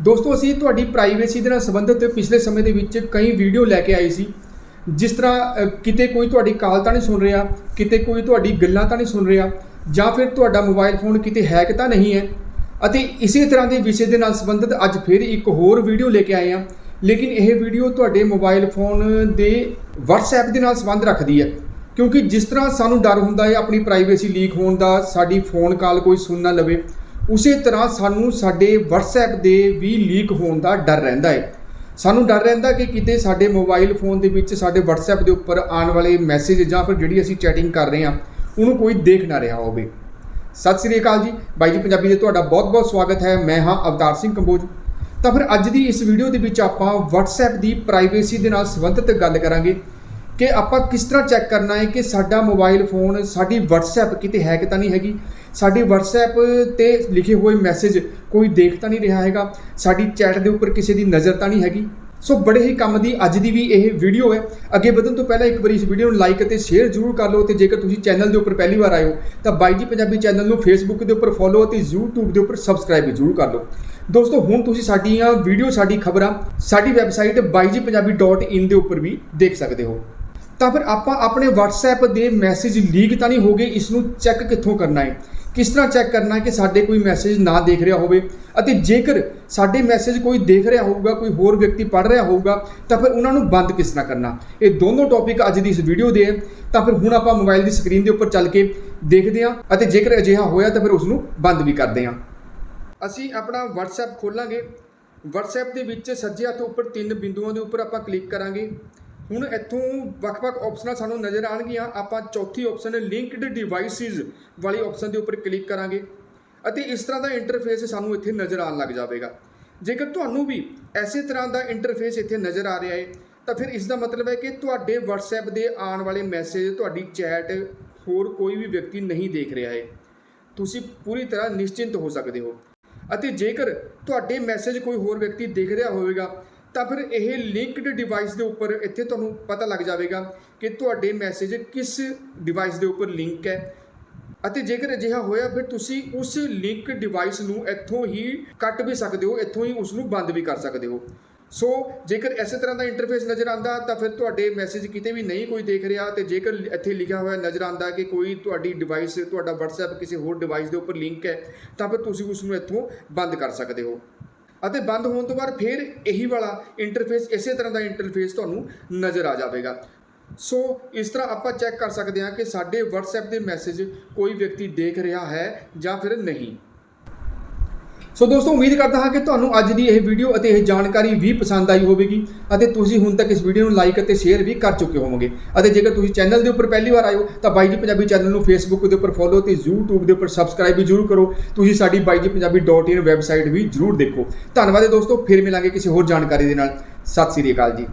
ਦੋਸਤੋ, ਅਸੀਂ ਤੁਹਾਡੀ ਪ੍ਰਾਈਵੇਸੀ ਦੇ ਨਾਲ ਸੰਬੰਧਿਤ ਪਿਛਲੇ ਸਮੇਂ ਦੇ ਵਿੱਚ ਕਈ ਵੀਡੀਓ ਲੈ ਕੇ ਆਏ ਸੀ। ਜਿਸ ਤਰ੍ਹਾਂ ਕਿਤੇ ਕੋਈ ਤੁਹਾਡੀ ਕਾਲ ਤਾਂ ਨਹੀਂ ਸੁਣ ਰਿਹਾ, ਕਿਤੇ ਕੋਈ ਤੁਹਾਡੀ ਗੱਲਾਂ ਤਾਂ ਨਹੀਂ ਸੁਣ ਰਿਹਾ, ਜਾਂ ਫਿਰ ਤੁਹਾਡਾ ਮੋਬਾਈਲ ਫੋਨ ਕਿਤੇ ਹੈਕ ਤਾਂ ਨਹੀਂ ਹੈ। ਅਤੇ ਇਸੇ ਤਰ੍ਹਾਂ ਦੇ ਵਿਸ਼ੇ ਦੇ ਨਾਲ ਸੰਬੰਧਿਤ ਅੱਜ ਫਿਰ ਇੱਕ ਹੋਰ ਵੀਡੀਓ ਲੈ ਕੇ ਆਏ ਹਾਂ। ਲੇਕਿਨ ਇਹ ਵੀਡੀਓ ਤੁਹਾਡੇ ਮੋਬਾਈਲ ਫੋਨ ਦੇ WhatsApp ਦੇ ਨਾਲ ਸੰਬੰਧ ਰੱਖਦੀ ਹੈ। ਕਿਉਂਕਿ ਜਿਸ ਤਰ੍ਹਾਂ ਸਾਨੂੰ ਡਰ ਹੁੰਦਾ ਹੈ, ਆਪਣੀ ਪ੍ਰਾਈਵੇਸੀ ਲੀਕ ਹੋਣ ਦਾ, ਸਾਡੀ ਫੋਨ ਕਾਲ ਕੋਈ ਸੁਣ ਨਾ ਲਵੇ। ਉਸੇ ਤਰ੍ਹਾਂ ਸਾਨੂੰ ਸਾਡੇ WhatsApp ਦੇ ਵੀ ਲੀਕ ਹੋਣ ਦਾ ਡਰ ਰਹਿੰਦਾ ਹੈ। ਸਾਨੂੰ ਡਰ ਰਹਿੰਦਾ ਕਿ ਕਿਤੇ ਸਾਡੇ ਮੋਬਾਈਲ ਫੋਨ ਦੇ ਵਿੱਚ ਸਾਡੇ WhatsApp ਦੇ ਉੱਪਰ ਆਉਣ ਵਾਲੇ ਮੈਸੇਜ ਜਾਂ ਫਿਰ ਜਿਹੜੀ ਅਸੀਂ ਚੈਟਿੰਗ ਕਰ ਰਹੇ ਹਾਂ, ਉਹਨੂੰ ਕੋਈ ਦੇਖ ਨਾ ਰਿਹਾ ਹੋਵੇ। ਸਤਿ ਸ੍ਰੀ ਅਕਾਲ ਜੀ। ਬਾਈ ਜੀ, ਪੰਜਾਬੀ ਦੇ ਤੁਹਾਡਾ ਬਹੁਤ-ਬਹੁਤ ਸਵਾਗਤ ਹੈ। ਮੈਂ ਹਾਂ ਅਵਤਾਰ ਸਿੰਘ ਕੰਬੋਜ। ਤਾਂ ਫਿਰ ਅੱਜ ਦੀ ਇਸ ਵੀਡੀਓ ਦੇ ਵਿੱਚ ਆਪਾਂ WhatsApp ਦੀ ਪ੍ਰਾਈਵੇਸੀ ਦੇ ਨਾਲ ਸੰਬੰਧਿਤ ਗੱਲ ਕਰਾਂਗੇ ਕਿ ਆਪਾਂ ਕਿਸ ਤਰ੍ਹਾਂ ਚੈੱਕ ਕਰਨਾ ਹੈ ਕਿ ਸਾਡਾ ਮੋਬਾਈਲ ਫੋਨ ਸਾਡੀ WhatsApp ਕਿਤੇ ਹੈਕ ਤਾਂ ਨਹੀਂ ਹੈਗੀ? ਸਾਡੇ WhatsApp ਤੇ ਲਿਖੇ ਹੋਏ ਮੈਸੇਜ ਕੋਈ ਦੇਖ ਤਾਂ ਨਹੀਂ ਰਿਹਾ ਹੈਗਾ। ਸਾਡੀ ਚੈਟ ਦੇ ਉੱਪਰ ਕਿਸੇ ਦੀ ਨਜ਼ਰ ਤਾਂ ਨਹੀਂ ਹੈਗੀ। ਸੋ ਬੜੇ ਹੀ ਕੰਮ ਦੀ ਅੱਜ ਦੀ ਵੀ ਇਹ ਵੀਡੀਓ ਹੈ। ਅੱਗੇ ਵਧਣ ਤੋਂ ਪਹਿਲਾਂ ਇੱਕ ਵਾਰੀ ਇਸ ਵੀਡੀਓ ਨੂੰ ਲਾਈਕ ਅਤੇ ਸ਼ੇਅਰ ਜ਼ਰੂਰ ਕਰ ਲਓ ਤੇ ਜੇਕਰ ਤੁਸੀਂ ਚੈਨਲ ਦੇ ਉੱਪਰ ਪਹਿਲੀ ਵਾਰ ਆਏ ਹੋ, ਤਾਂ ਬਾਈ ਜੀ ਪੰਜਾਬੀ ਚੈਨਲ ਨੂੰ ਫੇਸਬੁੱਕ ਦੇ ਉੱਪਰ ਫੋਲੋ ਅਤੇ YouTube ਦੇ ਉੱਪਰ ਸਬਸਕ੍ਰਾਈਬ ਜ਼ਰੂਰ ਕਰ ਲਓ। ਦੋਸਤੋ, ਹੁਣ ਤੁਸੀਂ ਸਾਡੀਆਂ ਵੀਡੀਓ ਸਾਡੀ ਖਬਰਾਂ, ਸਾਡੀ ਵੈਬਸਾਈਟ baijipunjabi.in ਦੇ ਉੱਪਰ ਵੀ ਦੇਖ ਸਕਦੇ ਹੋ। ਤਾਂ ਫਿਰ ਆਪਾਂ ਆਪਣੇ WhatsApp ਦੇ ਮੈਸੇਜ ਲੀਕ ਤਾਂ ਨਹੀਂ ਹੋ ਗਏ, ਇਸ ਨੂੰ ਚੈੱਕ ਕਿੱਥੋਂ ਕਰਨਾ ਹੈ? ਕਿਸ ਤਰ੍ਹਾਂ ਚੈੱਕ ਕਰਨਾ ਕਿ ਸਾਡੇ ਕੋਈ ਮੈਸੇਜ ਨਾ ਦੇਖ ਰਿਹਾ ਹੋਵੇ? ਅਤੇ ਜੇਕਰ ਸਾਡੇ ਮੈਸੇਜ ਕੋਈ ਦੇਖ ਰਿਹਾ ਹੋਊਗਾ, ਕੋਈ ਹੋਰ ਵਿਅਕਤੀ ਪੜ੍ਹ ਰਿਹਾ ਹੋਊਗਾ, ਤਾਂ ਫਿਰ ਉਹਨਾਂ ਨੂੰ ਬੰਦ ਕਿਸ ਤਰ੍ਹਾਂ ਕਰਨਾ? ਇਹ ਦੋਨੋਂ ਟੌਪਿਕ ਅੱਜ ਦੀ ਇਸ ਵੀਡੀਓ ਦੇ ਹੈ। ਤਾਂ ਫਿਰ ਹੁਣ ਆਪਾਂ ਮੋਬਾਈਲ ਦੀ ਸਕਰੀਨ ਦੇ ਉੱਪਰ ਚੱਲ ਕੇ ਦੇਖਦੇ ਹਾਂ ਅਤੇ ਜੇਕਰ ਅਜਿਹਾ ਹੋਇਆ ਤਾਂ ਫਿਰ ਉਸ ਨੂੰ ਬੰਦ ਵੀ ਕਰਦੇ ਹਾਂ। ਅਸੀਂ ਆਪਣਾ WhatsApp ਖੋਲਾਂਗੇ। WhatsApp ਦੇ ਵਿੱਚ ਸੱਜੇ ਹੱਥ ਉੱਪਰ ਤਿੰਨ ਬਿੰਦੂਆਂ ਦੇ ਉੱਪਰ ਆਪਾਂ ਕਲਿੱਕ ਕਰਾਂਗੇ। ਹੁਣ ਇੱਥੋਂ ਵੱਖ-ਵੱਖ ਆਪਸ਼ਨਾਂ ਸਾਨੂੰ ਨਜ਼ਰ ਆਉਣਗੀਆਂ। ਆਪਾਂ ਚੌਥੀ ਆਪਸ਼ਨ ਲਿੰਕਡ ਡਿਵਾਈਸਿਸ ਵਾਲੀ ਆਪਸ਼ਨ ਦੇ ਉੱਪਰ ਕਲਿੱਕ ਕਰਾਂਗੇ ਅਤੇ ਇਸ ਤਰ੍ਹਾਂ ਦਾ ਇੰਟਰਫੇਸ ਸਾਨੂੰ ਇੱਥੇ ਨਜ਼ਰ ਆਉਣ ਲੱਗ ਜਾਵੇਗਾ। ਜੇਕਰ ਤੁਹਾਨੂੰ ਵੀ ਐਸੇ ਤਰ੍ਹਾਂ ਦਾ ਇੰਟਰਫੇਸ ਇੱਥੇ ਨਜ਼ਰ ਆ ਰਿਹਾ ਹੈ, ਤਾਂ ਫਿਰ ਇਸ ਦਾ ਮਤਲਬ ਹੈ ਕਿ ਤੁਹਾਡੇ WhatsApp ਦੇ ਆਉਣ ਵਾਲੇ ਮੈਸੇਜ ਤੁਹਾਡੀ ਚੈਟ ਹੋਰ ਕੋਈ ਵੀ ਵਿਅਕਤੀ ਨਹੀਂ ਦੇਖ ਰਿਹਾ ਹੈ। ਤੁਸੀਂ ਪੂਰੀ ਤਰ੍ਹਾਂ ਨਿਸ਼ਚਿੰਤ ਹੋ ਸਕਦੇ ਹੋ। ਅਤੇ ਜੇਕਰ ਤੁਹਾਡੇ ਮੈਸੇਜ ਕੋਈ ਹੋਰ ਵਿਅਕਤੀ ਦੇਖ ਰਿਹਾ ਹੋਵੇਗਾ ਤਾਂ ਫਿਰ ਇਹ ਲਿੰਕਡ ਡਿਵਾਈਸ ਦੇ ਉੱਪਰ ਇੱਥੇ ਤੁਹਾਨੂੰ ਪਤਾ ਲੱਗ ਜਾਵੇਗਾ ਕਿ ਤੁਹਾਡੇ ਮੈਸੇਜ ਕਿਸ ਡਿਵਾਈਸ ਦੇ ਉੱਪਰ ਲਿੰਕ ਹੈ। ਅਤੇ ਜੇਕਰ ਅਜਿਹਾ ਹੋਇਆ, ਫਿਰ ਤੁਸੀਂ ਉਸ ਲਿੰਕ ਡਿਵਾਈਸ ਨੂੰ ਇੱਥੋਂ ਹੀ ਕੱਟ ਵੀ ਸਕਦੇ ਹੋ, ਇੱਥੋਂ ਹੀ ਉਸ ਨੂੰ ਬੰਦ ਵੀ ਕਰ ਸਕਦੇ ਹੋ। ਸੋ ਜੇਕਰ ਇਸੇ ਤਰ੍ਹਾਂ ਦਾ ਇੰਟਰਫੇਸ ਨਜ਼ਰ ਆਂਦਾ ਤਾਂ ਫਿਰ ਤੁਹਾਡੇ ਮੈਸੇਜ ਕਿਤੇ ਵੀ ਨਹੀਂ ਕੋਈ ਦੇਖ ਰਿਹਾ ਤੇ ਜੇਕਰ ਇੱਥੇ ਲਿਖਿਆ ਹੋਇਆ ਨਜ਼ਰ ਆਂਦਾ ਕਿ ਕੋਈ ਤੁਹਾਡੀ ਡਿਵਾਈਸ ਤੁਹਾਡਾ WhatsApp ਕਿਸੇ ਹੋਰ ਡਿਵਾਈਸ ਦੇ ਉੱਪਰ ਲਿੰਕ ਹੈ, ਤਾਂ ਫਿਰ ਤੁਸੀਂ ਉਸ ਨੂੰ ਇੱਥੋਂ ਬੰਦ ਕਰ ਸਕਦੇ ਹੋ। ਅਤੇ ਬੰਦ ਹੋਣ ਤੋਂ ਬਾਅਦ ਫਿਰ ਇਹੀ ਵਾਲਾ ਇੰਟਰਫੇਸ ਇਸੇ ਤਰ੍ਹਾਂ ਦਾ ਇੰਟਰਫੇਸ ਤੁਹਾਨੂੰ ਨਜ਼ਰ ਆ ਜਾਵੇਗਾ। ਸੋ ਇਸ ਤਰ੍ਹਾਂ ਆਪਾਂ ਚੈੱਕ ਕਰ ਸਕਦੇ ਹਾਂ ਕਿ ਸਾਡੇ WhatsApp ਦੇ ਮੈਸੇਜ ਕੋਈ ਵਿਅਕਤੀ ਦੇਖ ਰਿਹਾ ਹੈ ਜਾਂ ਫਿਰ ਨਹੀਂ। ਸੋ ਦੋਸਤੋ, ਉਮੀਦ ਕਰਦਾ ਹਾਂ ਕਿ ਤੁਹਾਨੂੰ ਅੱਜ ਦੀ ਇਹ ਵੀਡੀਓ ਅਤੇ ਇਹ ਜਾਣਕਾਰੀ ਵੀ ਪਸੰਦ ਆਈ ਹੋਵੇਗੀ ਅਤੇ ਤੁਸੀਂ ਹੁਣ ਤੱਕ ਇਸ ਵੀਡੀਓ ਨੂੰ ਲਾਈਕ ਅਤੇ ਸ਼ੇਅਰ ਵੀ ਕਰ ਚੁੱਕੇ ਹੋਵੋਗੇ। ਅਤੇ ਜੇਕਰ ਤੁਸੀਂ ਚੈਨਲ ਦੇ ਉੱਪਰ ਪਹਿਲੀ ਵਾਰ ਆਏ ਹੋ, ਤਾਂ ਬਾਈ ਜੀ ਪੰਜਾਬੀ ਚੈਨਲ ਨੂੰ ਫੇਸਬੁੱਕ ਦੇ ਉੱਪਰ ਫੋਲੋ ਤੇ YouTube ਦੇ ਉੱਪਰ ਸਬਸਕ੍ਰਾਈਬ ਵੀ ਜ਼ਰੂਰ ਕਰੋ। ਤੁਸੀਂ ਸਾਡੀ baijippunjabi.in ਵੈਬਸਾਈਟ ਵੀ ਜ਼ਰੂਰ ਦੇਖੋ। ਧੰਨਵਾਦ ਦੋਸਤੋ, ਫਿਰ ਮਿਲਾਂਗੇ ਕਿਸੇ ਹੋਰ ਜਾਣਕਾਰੀ ਦੇ ਨਾਲ। ਸਤਿ ਸ੍ਰੀ ਅਕਾਲ ਜੀ।